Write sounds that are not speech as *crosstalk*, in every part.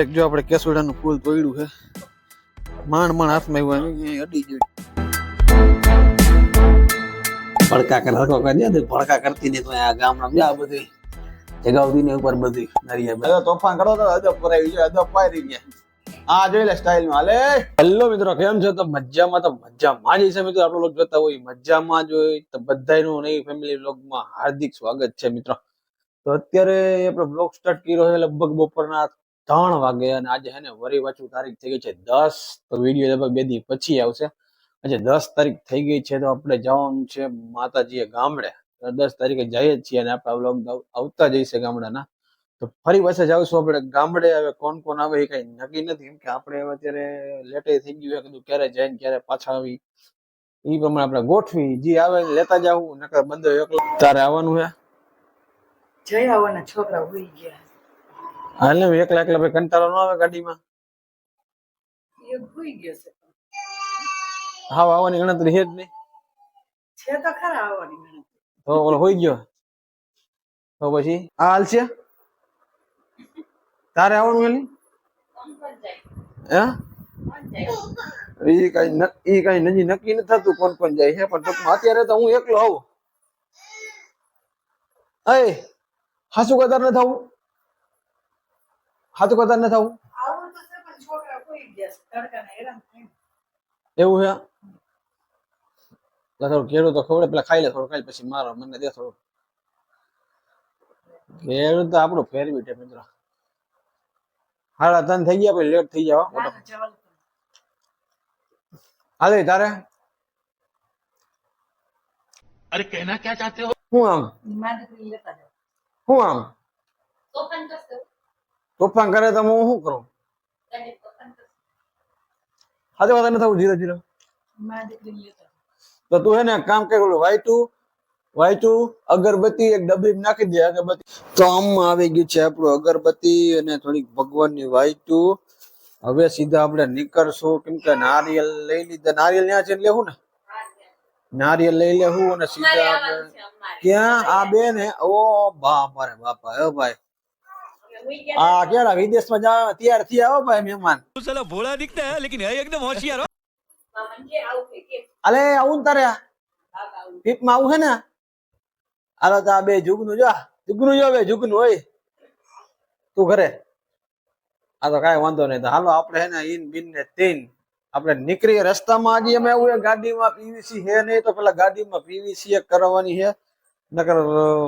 એક જો આપણે કેસુડાનું ફૂલ તોડ્યું છે. માંડ માંડ હાથમાં આવ્યું અડી ગયું. ભડકા કર હરકો કરી દે ભડકા કરતી ને તો આ ગામડા જા બધી. જગાવતી ને ઉપર બધી નરિયા તોફાન કરો તો અદબ પરાઈ ગયો અદબ પાડી ગયા આ જોઈ લે સ્ટાઇલમાં લે હેલો મિત્રો કેમ છો? તો મજામાં તો મજામાં જ છે મિત્રો આપણો લોક જોતા હોય મજામાં જ હોય. તો બધાયનું નહીં ફેમિલી વ્લોગમાં હાર્દિક સ્વાગત છે મિત્રો. તો અત્યારે આપણે બ્લોગ સ્ટાર્ટ કર્યો છે લગભગ બપોરના ત્રણ વાગે અને આજે હે ને વરી પાછું તારીખ થઈ ગઈ છે દસ. તો વીડિયો લગભગ બે દી પછી આવશે. આજે દસ તારીખ થઈ ગઈ છે તો આપણે જવાનું છે માતાજીએ ગામડે. દસ તારીખે જઈએ છીએ અને આપણે વ્લોગ આવતા જઈશે ગામડાના. તો ફરી પાછા જાવશું આપણે ગામડે. હવે કોણ કોણ આવે એ કઈ નક્કી નથી. કેમ કે આપણે હવે અત્યારે લેટે થઈ ગયું કીધું ક્યારે જાય ને ક્યારે પાછા આવી. એ પ્રમાણે આપણે ગોઠવી. જે આવે લેતા જાવું નકર બંધ એકલો. તારે આવવાનું હે? જઈ આવવાના છોકરા હોય ગયા. હાલ ને એકલા એકલા ભાઈ કંટાળો ન આવે ગાડીમાં? એ હોઈ ગયો છે. હા આવવાની ગણતરી છે જ નહીં. છે તો ખરા આવવાની ગણતરી. તો ઓલો હોઈ ગયો. તો પછી? આ હાલ છે? તારે આવવાનું હેલી હે? ઈ કઈ ન- ઈ કઈ નજી નક્કી નથી થતું કોણ કોણ જાય છે પણ ટૂંકમાં અત્યારે તો હું એકલો આવું. અય હાસુ કદર ન થવું? હાથું કરતા ન થવું. એવું છે? થોડું કેળું તો ખબર પેલા ખાઈ લે થોડું ખાઈ પછી મારો મને દે થોડું. ઘેરું તો આપણું ફેરવી છે મિત્રો. હાડા તન થઈ ગયા પછી લેટ થઈ જાવ હાલે તારે? અરે કહેના ક્યાં ચાહતે હો? હું આમ? હું આમ? ઓપન કરતો તોફાન કરે તો હું શું કરું? હાથે વાત થવું ધીરે ધીરે. તો તું હે ને કામ કર ઓલું વાયટું વાયટું અગરબત્તી એક ડબ્બી નાખી દે અગરબત્તી. તો આમમાં આવી ગયું છે આપણું અગરબત્તી અને થોડીક ભગવાનની વાયટું હવે સીધા આપણે નીકળશું કેમ કે નારિયેલ લઈ લીધા. નારિયેલ ત્યાં છે લેવું ને? નારિયેલ લઈ લેવું અને સીધા આપણે ક્યાં? આ બે ને ઓ બાપા રે બાપા હે ભાઈ. આ કેડા વિદેશમાં જવા ત્યારથી આવો ભાઈ મહેમાન. ચલો ભોળા દિખતા હે લેકિન હે એકદમ હોશિયાર હો. અલે આવું તારે પીપમાં આવું. હે ને આલો તો બે જુગનું જો જુગનું જો બે જુગનું હોય. તું ઘરે. આ તો કાંઈ વાંધો નહીં. હાલો આપણે હે ને ઇન બિન ને તીન. આપણે નીકળીએ રસ્તામાં આજે અમે એવું ગાડીમાં પીવીસી હે નહીં તો પેલા ગાડીમાં પીવીસી કરવાની હે. નકર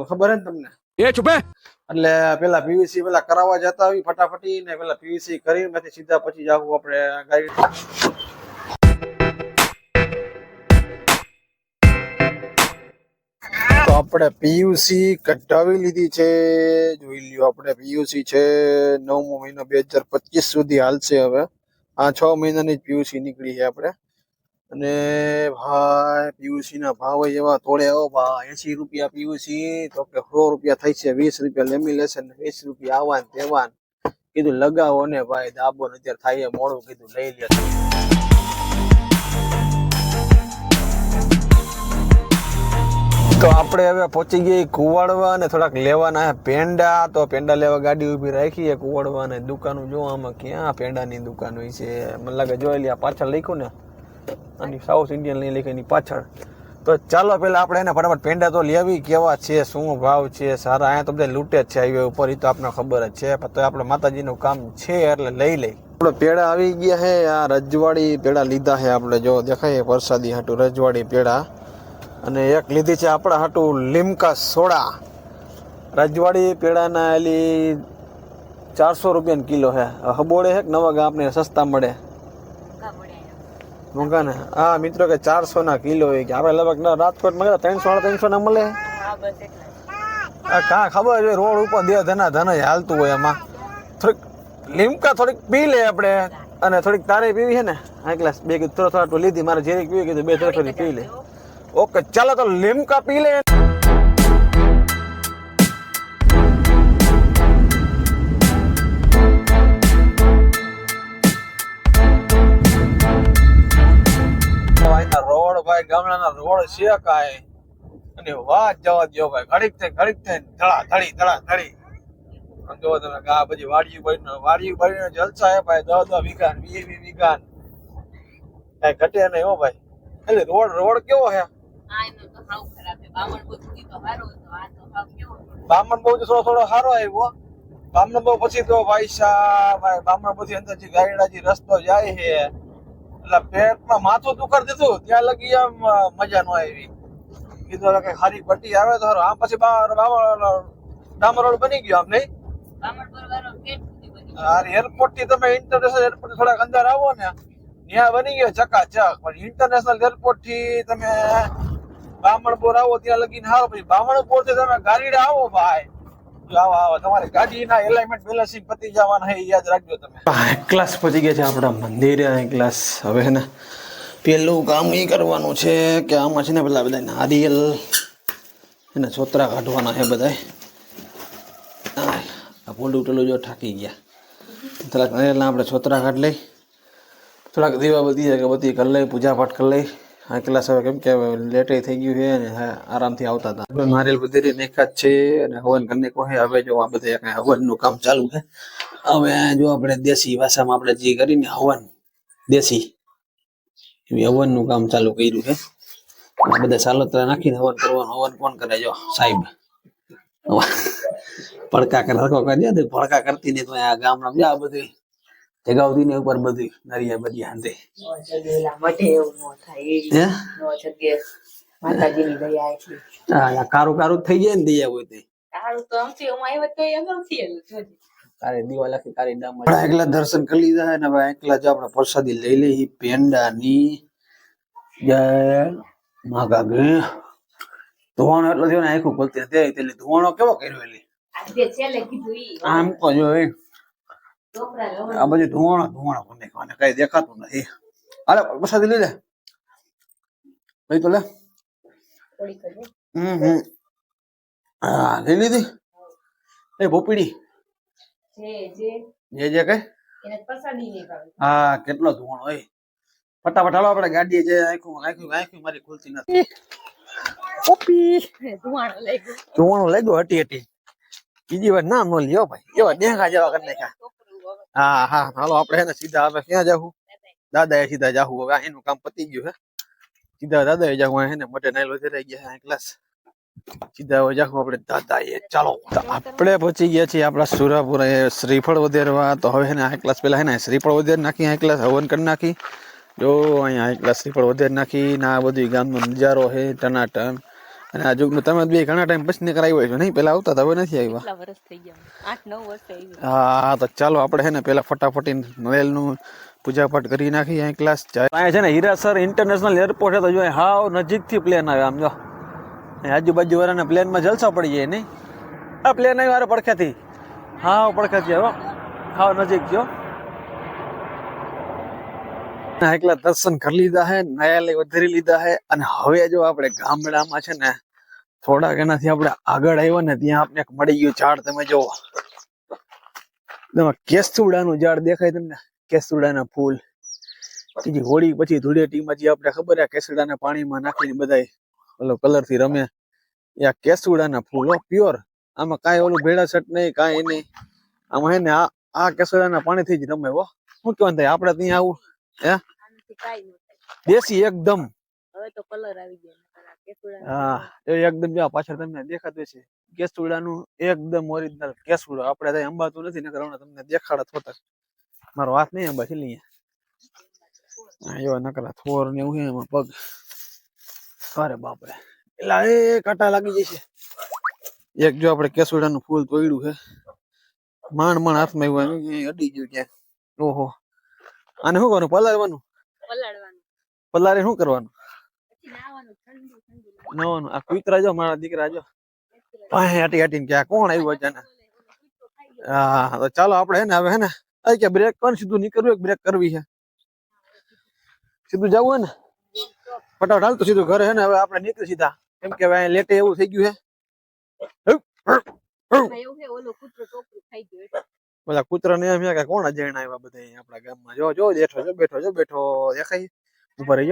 ખબર હે ને તમને? એ છુપે. એટલે પેલા પીવીસી પેલા કરાવવા જતા આવી ફટાફટી ને પેલા પીવીસી કરી પછી સીધા પછી જાવું આપણે ગાડી તો આપણે પીયુસી કઢાવી લીધી છે. જોઈ લ્યો આપણે પીયુસી છે. નવમો મહિનો બે હજાર પચીસ સુધી હાલશે હવે. આ છ મહિનાની જ પીયુસી નીકળી છે આપણે. અને ભાઈ પીયુસી ના ભાવ એવા તોડે આવો ભાઈ એસી રૂપિયા પીયુસી, તો કે સો રૂપિયા થઈ છે, વીસ રૂપિયા લેમિનેશન વીસ રૂપિયા આવા ને તેવા ને. કીધું લગાવો ને ભાઈ, દાબો ને અત્યારે થાય મોડું, કીધું લઈ લે. તો આપણે હવે પહોંચી ગઈ કુવાડવા અને થોડાક લેવાના પેંડા. તો પેંડા લેવા ગાડી ઊભી રાખી છે કુવાડવા અને દુકાનો જો આમાં ક્યાં પેંડાની દુકાન હોય છે? મને લાગે જોઈ લે, આ પાછળ લખ્યું ને. અને સાઉથ ઇન્ડિયન લઈ લખી એની પાછળ. તો ચાલો પેલા આપણે એને ફટાફટ પેંડા તો લેવી કેવા છે, શું ભાવ છે, સારા? અહીંયા તો બધા લૂંટે જ છે હાઈવે ઉપર. એ તો આપણને ખબર જ છે. તો આપણે માતાજીનું કામ છે એટલે લઈ લઈ. આપણે પેડા આવી ગયા છે આ રજવાડી પેડા લીધા છે આપણે. જો દેખાય વરસાદી હાટું રજવાડી પેડા. અને એક લીધી છે આપણા હાટું લીમકા સોડા. રજવાડી પેડાના એલી ચારસો રૂપિયાની કિલો છે હબોળે છે કે નવા ગામને સસ્તા મળે? ને હા, મિત્રો કે ચારસો ના કિલો હોય કે. આપણે લગભગ રાજકોટમાં ત્રણસો ત્રણસો ના મળે. કા ખબર છે, રોડ ઉપર દે ધના ધન જ હાલતું હોય એમાં થોડીક લીમકા થોડીક પી લે આપણે. અને થોડીક તારે પીવી છે ને? આ ગ્લાસ, બે થોડા થોડા લીધી, મારે જેરી પીવી કીધું, બે થોડી પી લે. ઓકે, ચાલો તો લીમકા પી લે. ભાઈ ગામડાના રોડ છે કાંઈ? અને વાત જવા દો ભાઈ ઘડીક થઈ ઘડીક થઈ ધડા ધડી ધડા ધડી. આમ જોવો તમે આ બધી વાડિયું ભરીને વાડિયું ભરીને જલસા હે ભાઈ દસ દસ વિકાન વીસ વીસ વીઘા ને. ઘટે નહીં હો ભાઈ. એટલે રોડ રોડ કેવો હે બામણ બહુ થોડો થોડો સારો આવ્યો. બામણ બહુ પછી તો ભાઈ સાહેબ ભાઈ બામણ પછી અંદર જે ગાયડાજી રસ્તો જાય છે એટલે પેટમાં માથું દુખર દીધું ત્યાં લગી આમ મજા ન આવી. કીધું હવે કઈ સારી પટ્ટી આવે તો આમ પછી ડામર રોડ બની ગયો આમ નહીં. આ એરપોર્ટથી તમે ઇન્ટરનેશનલ એરપોર્ટ થોડાક અંદર આવો ને ત્યાં બની ગયો ચકાચક. પણ ઇન્ટરનેશનલ એરપોર્ટથી તમે બામણપુર આવો ત્યાં લગીને આવો પછી બામણપુરથી તમે ગાડીડા આવો ભાઈ. ક્લાસ પહોંચી ગયા છે આપણા મંદિરે ક્લાસ હવે ને પહેલું કામ એ કરવાનું છે કે આમાં છે ને પેલા બધા નારિયેલ એને છોતરા કાઢવાના છે બધા આ પોલું ટોલું જો ઠાકી ગયા. થોડાક નારિયેલના આપણે છોતરા કાઢ લઈ, થોડાક દીવા બધી બધી કરી લઈ પૂજા પાઠ કરી લઈ. આ ક્લાસ હવે કેમ કે લેટે થઈ ગયું છે અને હા, આરામથી આવતા હતા. મારેલ બધી નાખ્યા જ છે અને હવન કરીને કહે હવે જો આ બધે હવનનું કામ ચાલુ છે. હવે જો આપણે દેશી ભાષામાં આપણે જે કરીને હવન દેશી એવી હવનનું કામ ચાલુ કર્યું છે. આ બધા સાલોતરા નાખીને હવન કરવાનું હવન કોણ કરે જો સાહેબ? પડકા કરે હરકો કરી દે પડકા કરતી ને તો આ ગામમાં જા બધું જગાવતી ને ઉપર બધી નરિયા બરિયા હાંધે. નો નો નો કારું કારું થઈ જાય ને દયા હોય તે. તારું દીવા લખી ડામ એકલા દર્શન કરી લીધા હે ને હવે એકલા જો આપણે પ્રસાદી લઈ લઈ પેંડાની. જય માગા ગે ધોવાનો એટલો થયો ને આખું ખોલતી તે એટલે ધોવાનો કેવો કર્યો એટલે આમ તો જો એ. છોકરા રવણ આ બધું ધુવાણા ધુવાણા કોને કોને કઈ દેખાતું નથી. અરે પ્રસાદી લઈ લે. લઈ તો લે. હમ હમ. હા લઈ લીધી. એ ભોપીડી. જે જે. જે જે કઈ? હા કેટલો ધુવાણ હોય ફટાફટ હાલો આપણે ગાડીએ જે આખું આખું આખું મારી ખુલતી નથી. ઓપી ધુવાણો લઈ ગયો. ધોવાણો લાગ્યો હટી હટી. બીજી વાર નામ ન લ્યો ભાઈ. એવા દેખા જેવા કરી નાખ્યા. હા હા હાલો, આપણે હે ને સીધા હવે ક્યાં જાવું દાદા એ સીધા જાવું હવે એનું કામ પતી ગયું હે. સીધા દાદા એ જાહું હે ને મોટે નાઈલો રહી ગયા હે ક્લાસ સીધા હવે જાવું આપણે દાદા એ ચાલો આપણે પહોંચી ગયા છીએ આપણા સુરાપુરા એ શ્રીફળ વધેરવા. તો હવે હે ને આ ક્લાસ પેલા હે ને શ્રીફળ વધેર નાખી આ ક્લાસ હવન કરી નાખી. જો અહીંયા આ ક્લાસ શ્રીફળ વધેર નાખી ને આ બધું ગામનો નજારો હે, ટનાટન. અને આ જુગનું તમે બે ઘણા ટાઈમ પછી નીકળ આવ્યો છો. નહીં પેલા આવતા હવે નથી આવ્યા. કેટલા વર્ષ થઈ ગયા? આઠ નવ વર્ષ થઈ ગયા. હા તો ચાલો આપણે છે ને પેલા ફટાફટી નળેલનું પૂજા પાઠ કરી નાખી અહીં ક્લાસ જાય. અહીંયા છે ને હીરાસર ઇન્ટરનેશનલ એરપોર્ટ છે તો જો હાવ નજીકથી પ્લેન આવે આમ જો. આજુબાજુ વાળાના પ્લેનમાં જલસા પડી જાય નહીં? આ પ્લેન આવી વારે હા હાવ પડખ્યાથી હો. હાવ નજીક જો. એકલા દર્શન કરી લીધા હે નયાલય વધારી લીધા હે, અને હવે જો આપણે ગામડામાં છે ને, થોડાક એનાથી આપણે આગળ આવ્યા ને, ત્યાં આપણે મળી ગયું ઝાડ, તમે જોવો એમાં કેસુડાનું ઝાડ દેખાય તમને? કેસુડાના ફૂલ. બીજી હોળી, પછી ધૂળેટીમાં જે આપણે ખબર આ કેસુડાના પાણીમાં નાખીને બધાય ઓલો કલરથી રમે. એ આ કેસુડાના ફૂલ પ્યોર આમાં કાંઈ ઓલું ભેળાસટ નહીં, કાંઈ નહીં. આમાં હે ને, આ આ કેસુડાના પાણીથી જ રમે, હો. શું કહેવાય આપણે ત્યાં આવું હે? દેશી એકદમ. હવે તો કલર આવી ગયા. હા એ એકદમ જો પાછળ તમને દેખાતું છે કેસુડાનું એકદમ ઓરિજિનલ કેસુડો. આપણે ત્યાં અંબાતું નથી નકર હમણાં તમને દેખાડત હોતા મારો હાથ નહીં અંબા છે લઈએ હા એવા નકરા થોર ને એવું એમાં પગ. અરે બાપરે. એલા એ કાંટા લાગી જશે. એક જો આપણે કેસુડાનું ફૂલ તોડ્યું છે. માંડ માંડ હાથમાં એવું અડી ગયું ક્યાંક. ઓહો. આને શું કરવાનું? પલાળવાનું? પલાળવાનું. પલાળે શું કરવાનું? નાવાનું આ કુતરા જો મારા દીકરા જો. પાસે હાટી હાટીને કે આ કોણ આવ્યું અચાનક? હા તો ચાલો આપણે હે ને હવે હે ને આ કે બ્રેક કોણ સીધું નીકળવું બ્રેક કરવી છે. સીધું જવું હે ને? ફટાફટ હાલ તો સીધું ઘરે હે ને હવે આપણે નીકળી સીધા. કેમ કે હવે લેટે એવું થઈ ગયું છે. બધા કૂતરાને એમ કે કોણ અજાણ આવ્યા બધા આપણા ગામમાં? જો જો બેઠો જો બેઠો જો બેઠો દેખાય? ઊભા રહી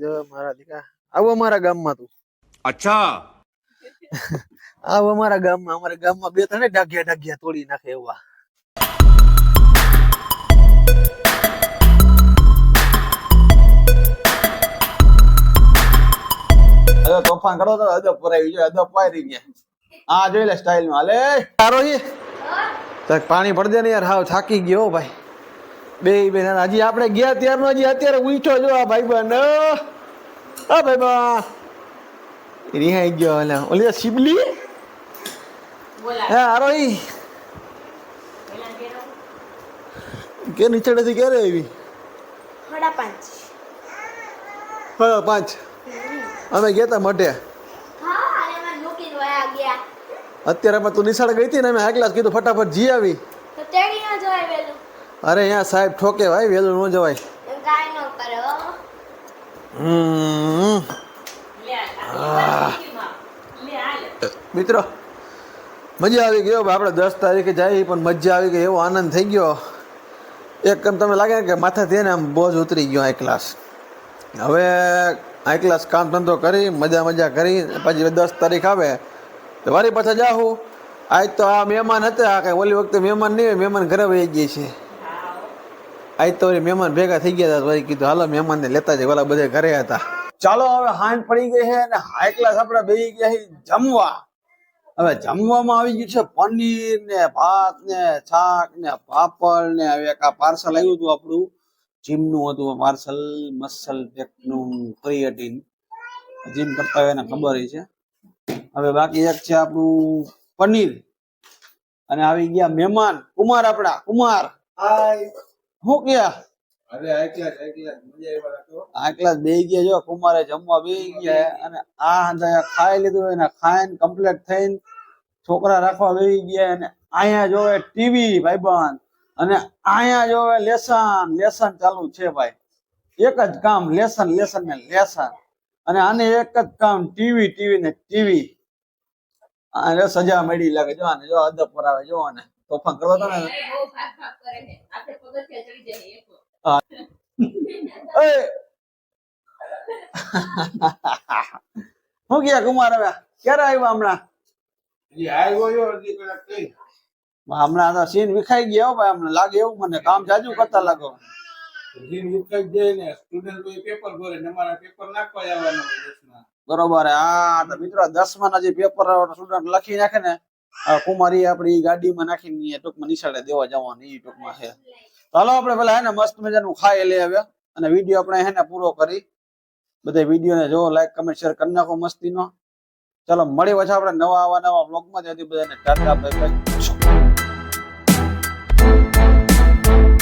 જાઓ મારા દીકરા. આવો અમારા ગામમાં તું. અચ્છા. આવો અમારા ગામમાં. અમારા ગામમાં બે ત્રણ ડાઘિયા ડાઘિયા તોડી નાખે એવા. તોફાન કરો તો અદબ ભરાઈ ગયો અદબ પાયરી ગયા આ જોઈ લે સ્ટાઇલમાં લે તારો છે? પાણી પડ દે ને યાર હાવ થાકી ગયો હો ભાઈ. બે બે હજી આપણે ગયા ત્યારનો હજી અત્યારે ઉઠો જો આ ભાઈ બન આ ભાઈ બા રિહાઈ ગયો એટલે ઓલી શિબલી? બોલા. હે આરોહી કે નીચેથી ક્યારે આવી? સાડા પાંચ. હા પાંચ. અમે ગયા તા મઢે હા અને એમાં મૂકીને વયા ગયા અત્યારે અમે તું નિશાળ ગઈ હતી ને મેં આગલા કીધું ફટાફટ જી આવી. તો તેડી ન જવાય વેલું. અરે અહીંયા સાહેબ ઠોકે ભાઈ વહેલું ન જવાય. એમ કાંઈ ન કરે હો. હમ. લે આ લે હાલ. મિત્રો મજા આવી ગયો આપણે દસ તારીખે જઈએ પણ મજા આવી ગઈ એવો આનંદ થઈ ગયો. એક કેમ તમે લાગે ને કે માથાથી ને આમ બોજ ઉતરી ગયો આ ક્લાસ હવે આ ક્લાસ કામ ધંધો કરી મજા મજા કરી પછી દસ તારીખ આવે તો વારી પાછા જાહું. આજ તો આ મહેમાન હતા કઈ ઓલી વખતે મહેમાન નહીં હોય, મહેમાન ઘરે વહી ગઈ છે. આજ તો મહેમાન ભેગા થઈ ગયા હતા વળી કીધું, હાલો, મહેમાનને લેતા જાય ઓલા બધા ઘરે હતા. ચાલો, હવે હાંડ પડી ગઈ છે અને હાઈ ક્લાસ આપણે બેસી ગયા છે જમવા. હવે જમવામાં આવી ગયું છે પનીર ને ભાત ને શાક ને પાપડ ને હવે એક આ પાર્સલ આવ્યું હતું આપણું. જીમનું હતું પાર્સલ મસલ પેકનું, ક્રિએટિન. જીમ કરતા હોય એને ખબર છે. હવે બાકી એક છે આપણું પનીર. અને આવી ગયા મહેમાન. કુમાર આપડા કુમાર. શું ક્યાં? આટલા બે ગયા જો. કુમારે જમવા બે ગયા. અને આ ખાઈ લીધું એને ખાઈને કમ્પ્લીટ થઈને છોકરા રાખવા બેસી ગયા. અને અહીંયા જોવે ટીવી ભાઈબંધ. અને અહીંયા જોવે લેસન. લેસન ચાલુ છે ભાઈ. એક જ કામ લેસન લેસન ને લેસન. અને આને એક જ કામ ટીવી ટીવી ને ટીવી. આને સજા મળી લાગે. જો આને જો અદબ કરાવે જો આને તોફાન કરવા તો ને. બહુ ભાગ ભાગ કરે છે. આપણે પગથિયા ચડી જાય એક *laughs* હું. ગયા કુમાર હવે? ક્યારે આવ્યા હમણાં? હમણાં તો સીન વિખાઈ ગયા ભાઈ હમણાં લાગે એવું મને. કામ જાજુ કરતા લાગો. બરોબર હે. હા. તો મિત્રો દસમા જે પેપર સ્ટુડન્ટ લખી નાખે ને કુમારી આપડી ગાડીમાં નાખીને ટૂંકમાં નિશાળે દેવા જવાની એ ટૂંકમાં છે. ચાલો આપણે પેલા હે ને મસ્ત મજાનું ખાઈ લઈ આવ્યા અને વીડિયો આપણે હે ને પૂરો કરી. બધા વિડીયોને જો લાઈક કમેન્ટ શેર કરી નાખો મસ્તીનો. ચાલો મળી પાછા આપણે નવા આવા નવા બ્લોગમાં ત્યાંથી બધાને ટાટા બાય બાય